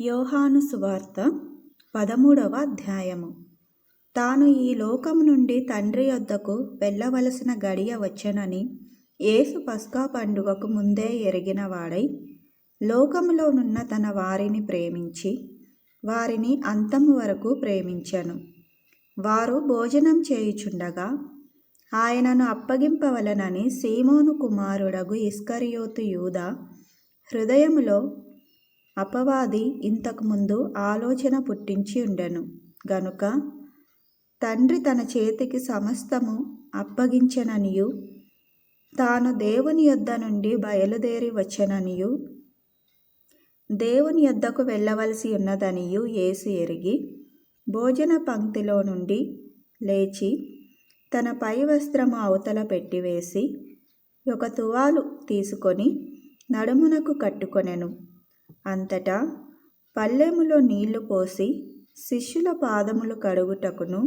యోహాను సువార్త పదమూడవ అధ్యాయము. తాను ఈ లోకం నుండి తండ్రి యొద్దకు వెళ్ళవలసిన గడియ వచ్చెనని యేసు పస్కా పండుగకు ముందే ఎరిగిన వాడై లోకములోనున్న తన వారిని ప్రేమించి వారిని అంతము వరకు ప్రేమించెను. వారు భోజనం చేయుచుండగా ఆయనను అప్పగింపవలనని సీమోను కుమారుడగు ఇస్కరియోతు యూదా హృదయములో అపవాది ఇంతకుముందు ఆలోచన పుట్టించి ఉండెను. గనుక తండ్రి తన చేతికి సమస్తము అప్పగించననియు తాను దేవుని యొద్ద నుండి బయలుదేరి వచ్చననియు దేవుని యొద్దకు వెళ్ళవలసి ఉన్నదనియు యేసు ఎరిగి భోజన పంక్తిలో నుండి లేచి తన పై వస్త్రము అవతల పెట్టివేసి ఒక తువాలు తీసుకొని నడుమునకు కట్టుకొనెను. అంతటా పల్లెములో నీళ్ళు పోసి శిష్యుల పాదములు కడుగుటకును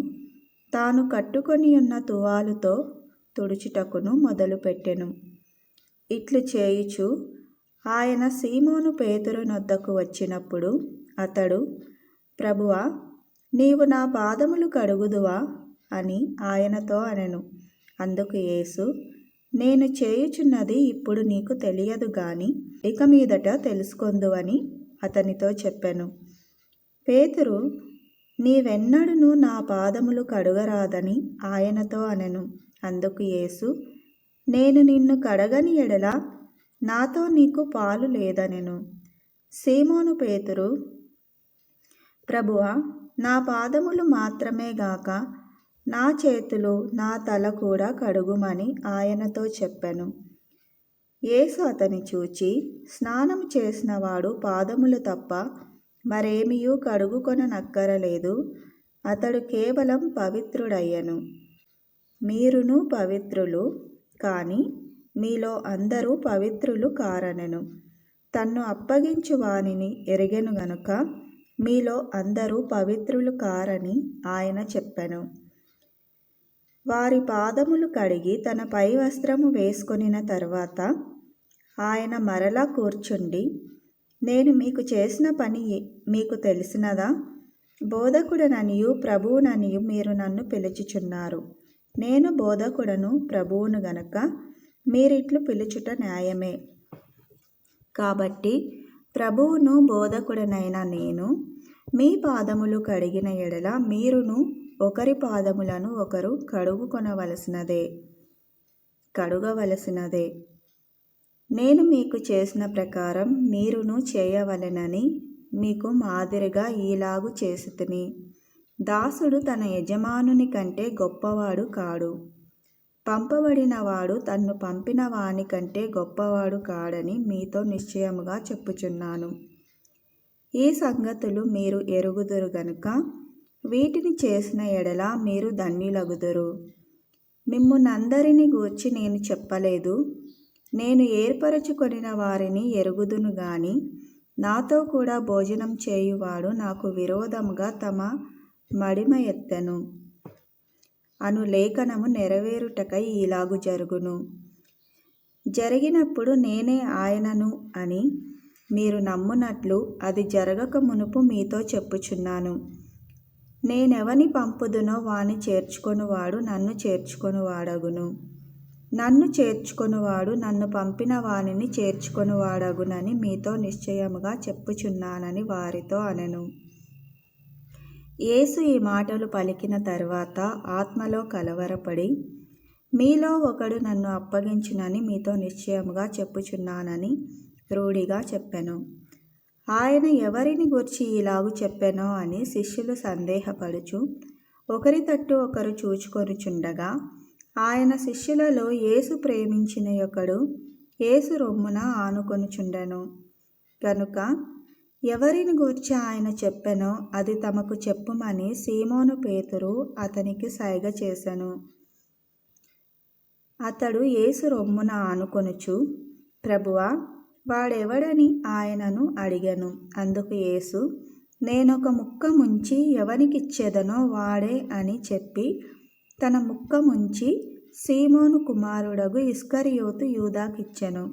తాను కట్టుకొని ఉన్న తువాలుతో తుడుచుటకును మొదలుపెట్టెను ఇట్లు చేయుచు ఆయన సీమోను పేతురు నొద్దకు వచ్చినప్పుడు అతడు ప్రభువా నీవు నా పాదములు కడుగుదువా అని ఆయనతో అనెను. అందుకు యేసు నేను చేయుచున్నది ఇప్పుడు నీకు తెలియదు గాని ఇక మీదట తెలుసుకొందువని అతనితో చెప్పాను. పేతురు నీవెన్నడును నా పాదములు కడుగరాదని ఆయనతో అనెను. అందుకు యేసు నేను నిన్ను కడగని ఎడల నాతో నీకు పాలు లేదనెను. సీమోను పేతురు ప్రభువా నా పాదములు మాత్రమే గాక నా చేతులు నా తల కూడా కడుగుమని ఆయనతో చెప్పాను. యేసు అతని చూచి స్నానం చేసినవాడు పాదములు తప్ప మరేమియూ కడుగుకొననక్కరలేదు. అతడు కేవలం పవిత్రుడయ్యను. మీరును పవిత్రులు కానీ మీలో అందరూ పవిత్రులు కారనెను. తన్ను అప్పగించు వానిని ఎరిగెను గనుక మీలో అందరూ పవిత్రులు కారని ఆయన చెప్పెను. వారి పాదములు కడిగి తన పై వస్త్రము వేసుకొనిన తర్వాత ఆయన మరలా కూర్చుండి నేను మీకు చేసిన పని మీకు తెలిసినదా? బోధకుడననియు ప్రభువుననియు మీరు నన్ను పిలుచుచున్నారు. నేను బోధకుడను ప్రభువును గనక మీరిట్లు పిలుచుట న్యాయమే. కాబట్టి ప్రభువును బోధకుడనైన నేను మీ పాదములు కడిగిన ఎడల మీరును ఒకరి పాదములను ఒకరు కడుగుకొనవలసినదే కడుగవలసినదే. నేను మీకు చేసిన ప్రకారం మీరును చేయవలెనని మీకు మాదిరిగా ఈలాగు చేసుతుని. దాసుడు తన యజమానుని కంటే గొప్పవాడు కాడు. పంపబడినవాడు తన్ను పంపిన వాని కంటే గొప్పవాడు కాడని మీతో నిశ్చయముగా చెప్పుచున్నాను. ఈ సంగతులు మీరు ఎరుగుదురు గనుక వీటిని చేసిన ఎడల మీరు ధన్యులగుదురు. మిమ్మునందరిని గూర్చి నేను చెప్పలేదు. నేను ఏర్పరచుకొనిన వారిని ఎరుగుదును గాని నాతో కూడా భోజనం చేయువాడు నాకు విరోధముగా తమ మడిమ ఎత్తను. అను లేఖనము నెరవేరుటకై ఇలాగు జరుగును. జరిగినప్పుడు నేనే ఆయనను అని మీరు నమ్మునట్లు అది జరగక మునుపు మీతో చెప్పుచున్నాను. నేనెవని పంపుదునో వాని చేర్చుకొనువాడు నన్ను చేర్చుకొనువాడగును. నన్ను చేర్చుకొనువాడు నన్ను పంపిన వానిని చేర్చుకొనువాడగునని మీతో నిశ్చయముగా చెప్పుచున్నానని వారితో అనెను. యేసు ఈ మాటలు పలికిన తర్వాత ఆత్మలో కలవరపడి మీలో ఒకడు నన్ను అప్పగించునని మీతో నిశ్చయముగా చెప్పుచున్నానని రూఢిగా చెప్పెను. ఆయన ఎవరిని గురించి ఇలాగు చెప్పెనో అని శిష్యులు సందేహపడుచు ఒకరి తట్టు ఒకరు చూచుకొనుచుండగా ఆయన శిష్యులలో యేసు ప్రేమించిన ఒకడు యేసు రొమ్మున ఆనుకొనుచుండెను. కనుక ఎవరిని గూర్చి ఆయన చెప్పెనో అది తమకు చెప్పుమని సీమోను పేతురు అతనికి సైగ చేశాను అతడు యేసు రొమ్మున ఆనుకొనుచు ప్రభువా వాడెవడని ఆయనను అడిగాను. అందుకు యేసు నేనొక ముక్క ముంచి ఎవరికిచ్చేదనో వాడే అని చెప్పి తన ముక్క ముంచి సీమోను కుమారుడగు ఇస్కరియోతు యూదాకిచ్చెను.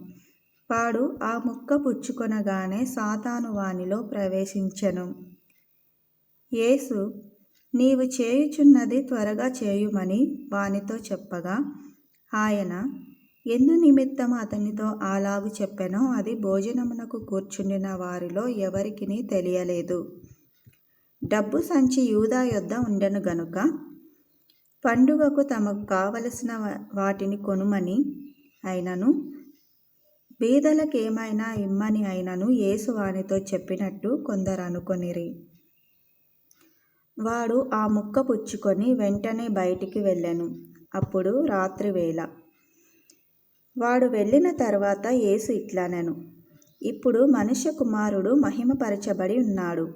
వాడు ఆ ముక్క పుచ్చుకొనగానే సాతాను వానిలో ప్రవేశించెను. యేసు నీవు చేయుచున్నది త్వరగా చేయుమని వానితో చెప్పగా ఆయన ఎందు నిమిత్తం అతనితో అలాగు చెప్పెనో అది భోజనమునకు కూర్చుండిన వారిలో ఎవరికిని తెలియలేదు. డబ్బు సంచి యూదా యొద్ద ఉండెను గనుక పండుగకు తమకు కావలసిన వాటిని కొనుమని అయినను బీదలకేమైనా ఇమ్మని అయినను యేసు వానితో చెప్పినట్టు కొందరు అనుకొనిరి. వాడు ఆ ముక్క పుచ్చుకొని వెంటనే బయటికి వెళ్ళెను. అప్పుడు రాత్రివేళ వాడు వెళ్ళిన తర్వాత యేసు ఇట్లానను. ఇప్పుడు మనుష్య కుమారుడు మహిమపరచబడి ఉన్నాడు.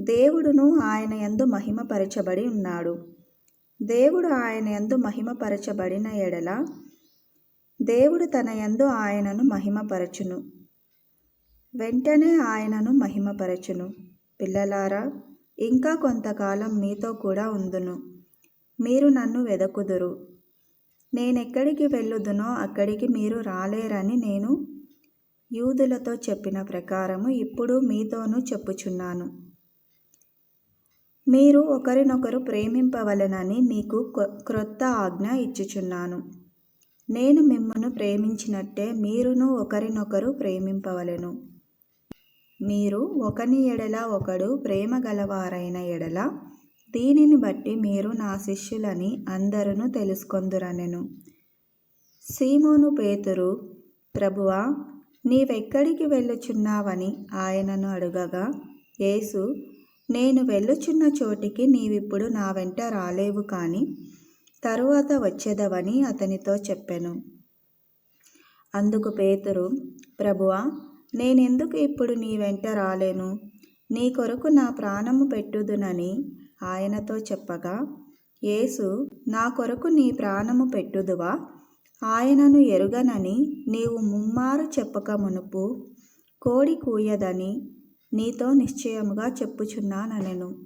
దేవుడును ఆయన ఎందు మహిమపరచబడి ఉన్నాడు. దేవుడు ఆయన యందు మహిమపరచబడిన ఎడల దేవుడు తన యందు ఆయనను మహిమపరచును. వెంటనే ఆయనను మహిమపరచును. పిల్లలారా ఇంకా కొంతకాలం మీతో కూడా ఉందును. మీరు నన్ను వెదకుదురు. నేనెక్కడికి వెళ్ళుదునో అక్కడికి మీరు రాలేరని నేను యూదులతో చెప్పిన ప్రకారము ఇప్పుడు మీతోనూ చెప్పుచున్నాను. మీరు ఒకరినొకరు ప్రేమింపవలెనని మీకు కొ- క్రొత్త ఆజ్ఞ ఇచ్చుచున్నాను. నేను మిమ్మను ప్రేమించినట్టే మీరును ఒకరినొకరు ప్రేమింపవలెను. మీరు ఒకని ఎడల ఒకడు ప్రేమ గలవారైన ఎడల దీనిని బట్టి మీరు నా శిష్యులని అందరూ తెలుసుకొందురనెను. సీమోను పేతురు ప్రభువా నీవెక్కడికి వెళ్ళుచున్నావని ఆయనను అడుగగా యేసు నేను వెళ్ళుచున్న చోటికి నీవిప్పుడు నా వెంట రాలేవు కానీ తరువాత వచ్చేదవని అతనితో చెప్పాను. అందుకు పేతురు ప్రభువా నేనెందుకు ఇప్పుడు నీ వెంట రాలేను? నీ కొరకు నా ప్రాణము పెట్టుదునని ఆయనతో చెప్పగా యేసు నా కొరకు నీ ప్రాణము పెట్టుదువా? ఆయనను ఎరుగనని నీవు ముమ్మారు చెప్పక మునుపు కోడి కూయదని నీతో నిశ్చయముగా చెప్పుచున్నానెను